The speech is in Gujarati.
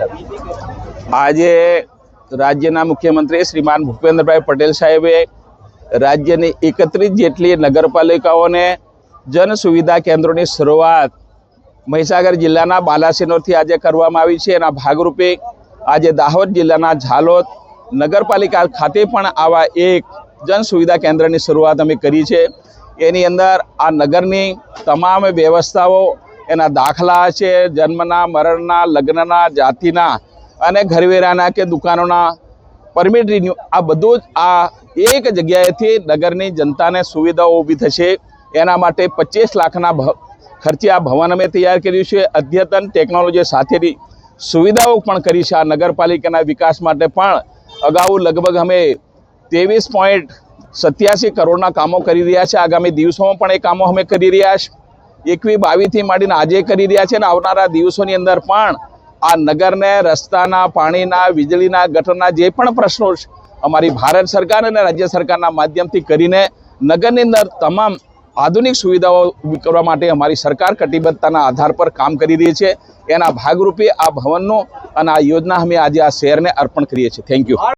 આજે રાજ્યના મુખ્યમંત્રી શ્રીમાન ભૂપેન્દ્રભાઈ પટેલ સાહેબે રાજ્યની એકત્રીસ જેટલી નગરપાલિકાઓને જન સુવિધા કેન્દ્રોની શરૂઆત મહીસાગર જિલ્લાના બાલાસિનોરથી આજે કરવામાં આવી છે. એના ભાગરૂપે આજે દાહોદ જિલ્લાના ઝાલોદ નગરપાલિકા ખાતે પણ આવા એક જન સુવિધા કેન્દ્રની શરૂઆત અમે કરી છે. એની અંદર આ નગરની તમામ વ્યવસ્થાઓ એના દાખલા છે, જન્મના, મરણના, લગ્નના, જાતિના અને ઘરવેરાના કે દુકાનોના. પરમિટ રિન્યુ આ બધું જ આ એક જગ્યાએથી નગરની જનતાને સુવિધાઓ ઊભી થશે. એના માટે પચીસ લાખના ભ, ખર્ચે આ ભવન અમે તૈયાર કર્યું છે. અદ્યતન ટેકનોલોજી સાથેની સુવિધાઓ પણ કરી છે આ નગરપાલિકાના વિકાસ માટે પણ. અગાઉ લગભગ અમે ત્રેવીસ પોઈન્ટ સત્યાસી કરોડના કામો કરી રહ્યા છે. આગામી દિવસોમાં પણ એ કામો અમે કરી રહ્યા છે. એકવી બાવીથી માંડીને આજે કરી રહ્યા છે અને આવનારા દિવસોની અંદર પણ આ નગરને રસ્તાના, પાણીના, વીજળીના, ગટરના જે પણ પ્રશ્નો છે, અમારી ભારત સરકાર અને રાજ્ય સરકારના માધ્યમથી કરીને નગરની અંદર તમામ આધુનિક સુવિધાઓ ઊભી કરવા માટે અમારી સરકાર કટિબદ્ધતાના આધાર પર કામ કરી રહી છે. એના ભાગરૂપે આ ભવનનો અને આ યોજના અમે આજે આ શહેરને અર્પણ કરીએ છીએ. Thank you